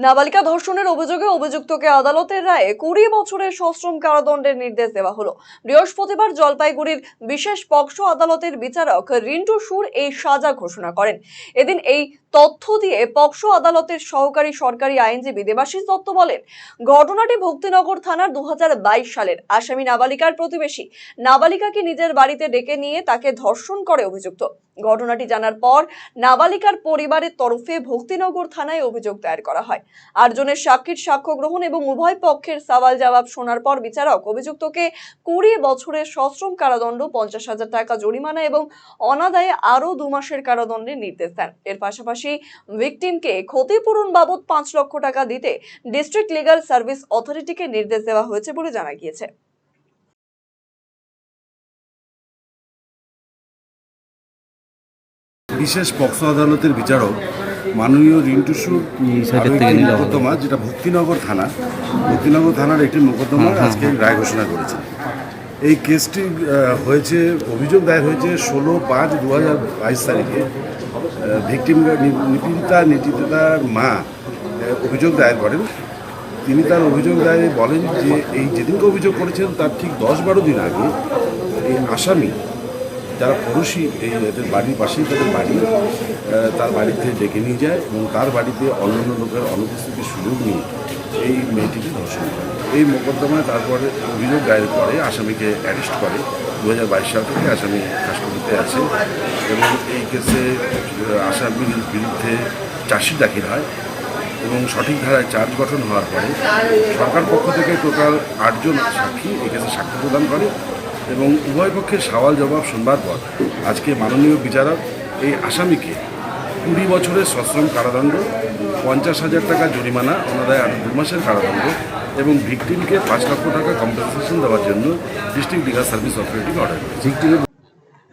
নাবালিকা ধর্ষণের অভিযোগে অভিযুক্তকে আদালতের রায়ে কুড়ি বছরের সশ্রম কারাদণ্ডের নির্দেশ দেওয়া হলো। বৃহস্পতিবার জলপাইগুড়ির বিশেষ পক্সো আদালতের বিচারক রিন্টু সুর এই সাজা ঘোষণা করেন। এদিন এই তথ্য দিয়ে পক্সো আদালতের সহকারী সরকারি আইনজীবী দেবাশিস দত্ত বলেন, ঘটনাটি ভক্তিনগর থানার দু হাজার বাইশ সালের আসামি নাবালিকার প্রতিবেশী। নাবালিকাকে নিজের বাড়িতে ডেকে নিয়ে তাকে ধর্ষণ করে অভিযুক্ত। ঘটনাটি জানার পর নাবালিকার পরিবারের তরফে ভক্তিনগর থানায় অভিযোগ দায়ের করা হয়। আটজনের সাক্ষীর সাক্ষ্য গ্রহণ এবং উভয় পক্ষের সওয়াল জবাব শোনার পর বিচারক অভিযুক্তকে কুড়ি বছরের সশ্রম কারাদণ্ড, পঞ্চাশ হাজার টাকা জরিমানা এবং অনাদায়ে আরও দু মাসের কারাদণ্ডের নির্দেশ দেন। এর পাশাপাশি ভিকটিমকে ক্ষতিপূরণ বাবদ পাঁচ লক্ষ টাকা দিতে ডিস্ট্রিক্ট লিগাল সার্ভিস অথরিটিকে নির্দেশ দেওয়া হয়েছে বলে জানা গিয়েছে। বিশেষ পক্সো আদালতের বিচারক মাননীয় রিন্টু সুর আরও মোকদ্দমা যেটা ভক্তিনগর থানা ভক্তিনগর থানার একটি মোকদ্দমা আজকে রায় ঘোষণা করেছে। এই কেসটি হয়েছে অভিযোগ দায়ের হয়েছে ষোলো পাঁচ দু হাজার বাইশ তারিখে। ভিকটিম নিপীড়িতা নির্যাতিতার মা অভিযোগ দায়ের করেন। তিনি তার অভিযোগ দায়ে বলেন যে এই যেদিনকে অভিযোগ করেছেন তার ঠিক দশ বারো দিন আগে এই আসামি যারা পড়োশি এই এদের বাড়ির পাশেই তাদের বাড়ি তার বাড়িতে ডেকে নিয়ে যায় এবং তার বাড়িতে অন্যান্য লোকের অনুপস্থিতির সুযোগ নিয়ে এই মেয়েটিকে ধর্ষণ করে। এই মোকদ্দমায় তারপরে অভিযোগ দায়ের করে, আসামিকে অ্যারেস্ট করে। দু হাজার বাইশ সাল থেকে আসামি কাস্টডিতে আছে এবং এই কেসে আসামির বিরুদ্ধে চাষি দাখিল হয় এবং সঠিক ধারায় চার্জ গঠন হওয়ার পরে সরকার পক্ষ থেকে টোটাল আটজন সাক্ষী এই কেসে সাক্ষ্য প্রদান করে। এবং উভয় পক্ষের সওয়াল জবাব শুনবার পর আজকে মাননীয় বিচারক এই আসামিকে কুড়ি বছরের সশ্রম কারাদণ্ড, পঞ্চাশ হাজার টাকা জরিমানা, অনাদায় আরও দু মাসের কারাদণ্ড এবং ভিকটিমকে পাঁচ লক্ষ টাকা কম্পেনসেশন দেওয়ার জন্য ডিস্ট্রিক্ট লিগাল সার্ভিস অথরিটিকে অর্ডার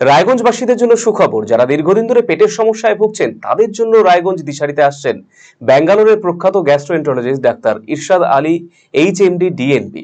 রায়গঞ্জবাসীদের জন্য সুখবর, যারা দীর্ঘদিন ধরে পেটের সমস্যায় ভুগছেন, তাদের জন্য রায়গঞ্জ দিশারিতে আসছেন ব্যাঙ্গালোরের প্রখ্যাত গ্যাস্ট্রোএন্টারোলজিস্ট ডাক্তার ইরশাদ আলী এইচ এমডি ডিএনপি